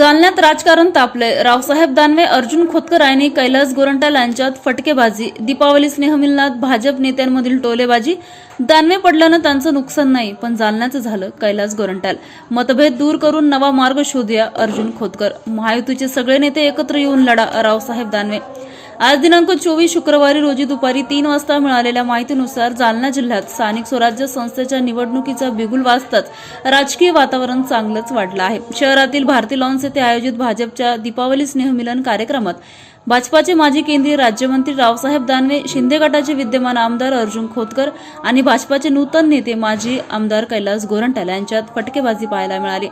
जालन्यात राजकारण तापलंय. रावसाहेब दानवे अर्जुन खोतकर आणि कैलास गोरंटाल यांच्यात फटकेबाजी. दीपावली स्नेहमिलनात भाजप नेत्यांमधील टोलेबाजी. दानवे पडल्यानं त्यांचं नुकसान नाही पण जालन्याचं झालं कैलास गोरंटाल. मतभेद दूर करून नवा मार्ग शोधूया अर्जुन खोतकर. महायुतीचे सगळे नेते एकत्र येऊन लढा रावसाहेब दानवे. आज दिनांक चोवीस शुक्रवारी रोजी दुपारी तीन वाजता मिळालेल्या माहितीनुसार जालना जिल्ह्यात स्थानिक स्वराज्य संस्थेच्या निवडणुकीचा बिगुल वाजताच राजकीय वातावरण चांगलंच वाढलं आहे. शहरातील भारती लॉन्स येथे आयोजित भाजपच्या दीपावली स्नेहमिलन कार्यक्रमात भाजपाचे माजी केंद्रीय राज्यमंत्री रावसाहेब दानवे शिंदे गटाचे विद्यमान आमदार अर्जुन खोतकर आणि भाजपाचे नूतन नेते माजी आमदार कैलास गोरंट्याला यांच्यात फटकेबाजी पाहायला मिळाली.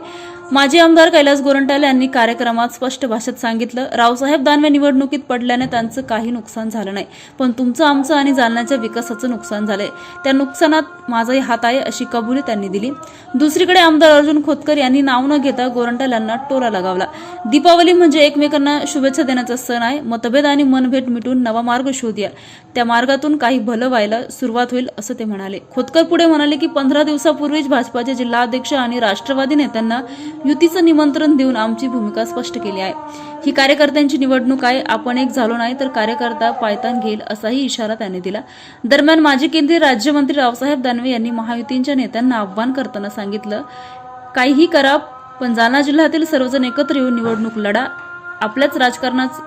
माजी आमदार कैलास गोरंट्याल यांनी कार्यक्रमात स्पष्ट भाषेत सांगितलं रावसाहेब दानवे निवडणुकीत पडल्याने त्यांचं काही नुकसान झालं नाही पण तुमचं आमचं आणि जालन्याच्या विकासाचं नुकसान झालंय. त्या नुकसानात माझाही हात आहे अशी कबुली त्यांनी दिली. दुसरीकडे आमदार अर्जुन खोतकर यांनी नाव न घेता गोरंट्याल यांना टोला लगावला. दीपावली म्हणजे एकमेकांना शुभेच्छा देण्याचा सण आहे. मतभेद आणि मनभेद मिटून नवा मार्ग शोधूया. त्या मार्गातून काही भलं व्हायला सुरुवात होईल असं ते म्हणाले. खोतकर पुढे म्हणाले की पंधरा दिवसापूर्वीच भाजपाचे जिल्हाध्यक्ष आणि राष्ट्रवादी नेत्यांना युतीचं निमंत्रण देऊन आमची भूमिका स्पष्ट केली आहे. ही कार्यकर्त्यांची निवडणूक आहे आपण एक झालो नाही तर कार्यकर्ता पायतान घेईल असाही इशारा त्यांनी दिला. दरम्यान माजी केंद्रीय राज्यमंत्री रावसाहेब दानवे यांनी महायुतींच्या नेत्यांना आव्हान करताना सांगितलं काहीही करा पण जालना जिल्ह्यातील सर्वजण एकत्र येऊन निवडणूक लढा. आपल्याच राजकारणात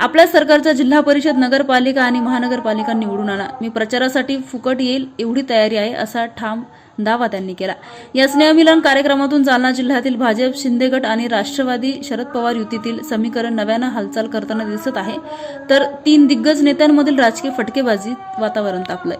आपल्या सरकारचा जिल्हा परिषद नगरपालिका आणि महानगरपालिका निवडून आणा. मी प्रचारासाठी फुकट येईल एवढी तयारी आहे असा ठाम दावा त्यांनी केला. या स्नेहमिलन कार्यक्रमातून जालना जिल्ह्यातील भाजप शिंदे गट आणि राष्ट्रवादी शरद पवार युतीतील समीकरण नव्यानं हालचाल करताना दिसत आहे. तर तीन दिग्गज नेत्यांमधील राजकीय फटकेबाजी वातावरण तापलंय.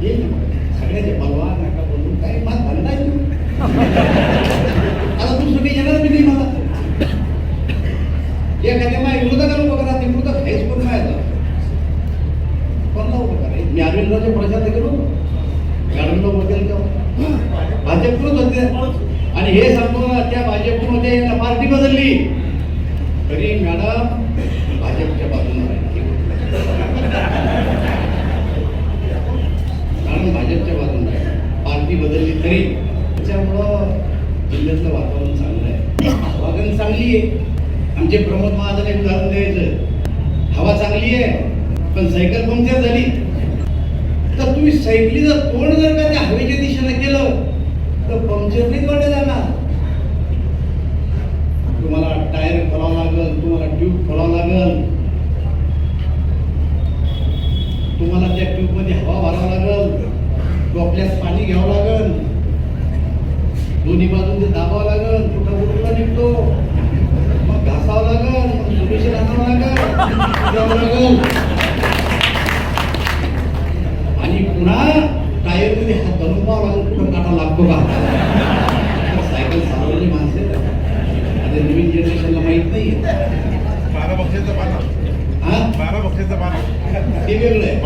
सगळ्याचे भगवान नका बोलून काही माझा धंदा आहे आता तू सुटी येणार बी नाही मला एखाद्या माझ्या विरोधाला उभं करा ते विरोधात हेच करून काय आता कोणला उभं करा मी अरविंदाचे प्रचार केलो अरविंद बदल भाजपकडून होते आणि हे सांगतो ना त्या भाजपकडून होते पार्टी बदलली तरी मॅडम भाजपच्या बाजूने राहिली. मॅडम भाजपच्या बाजूने राहिली. पार्टी बदलली तरी त्याच्यामुळं जिल्ह्यातलं वातावरण चांगलं आहे वातावरण चांगली आहे आमचे प्रमोद महाजन एक उदाहरण द्यायचं. हवा चांगली आहे पण सायकल पंक्चर झाली? तर तुम्ही सायकलीचं तोंड जर का त्या हवेच्या दिशेने केलं तर पंक्चर नाही तोंड जाणार. तुम्हाला टायर खोलावं लागल तुम्हाला ट्यूब खोलावं लागल. तुम्हाला त्या ट्यूबमध्ये हवा भरावं लागल टोपल्यास पाणी घ्यावं लागल. दोन्ही बाजूने दाबावं लागल कुठं कुठं निघतो. मध्ये कुठं काटा लागतो का सायकल चालवलेली माणसं आता नवीन जनरेशनला माहीत नाही बारा बक्षीचं पाना हा बारा बक्षीचं पाना ते वेगळं आहे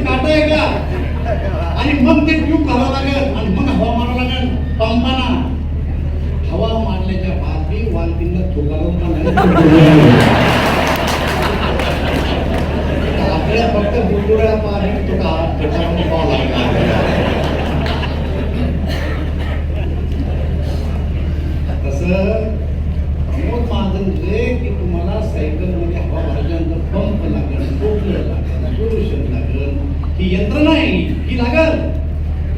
काटा आहे का आणि मग ते ट्यूब घालावं लागेल आणि मग हवा मारावं लागेल पंपाना हवा मारल्याच्या बाद बी वालतीला थोकारून फक्त बुलबुड्या पाणी तो तसं प्रमोद महाजन जे की तुम्हाला सायकलमध्ये हवा भरायच्यानंतर पंप लागेल टोपलं लागेल सोल्युशन लागेल ही यंत्रणा आहे ही लागल.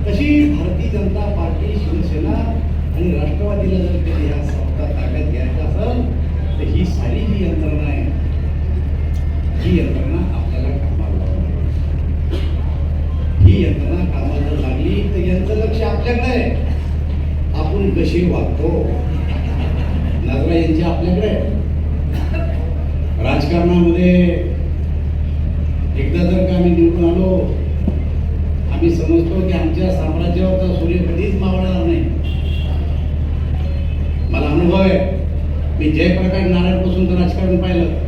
तशी भारतीय जनता पार्टी शिवसेना आणि राष्ट्रवादीला जर कधी ह्या सत्ता ताब्यात घ्यायचं असेल तर ही सारी जी यंत्रणा आहे ही यंत्रणा आपल्याकडे आपण कशी वागतो? नजरा यांची आपल्याकडे. राजकारणामध्ये एकदा जर का आम्ही निवडून आलो आम्ही समजतो की आमच्या साम्राज्यावरचा सूर्य कधीच मावळणार नाही. मला अनुभव आहे. मी जयप्रकाश नारायणपासून राजकारण पाहिलं.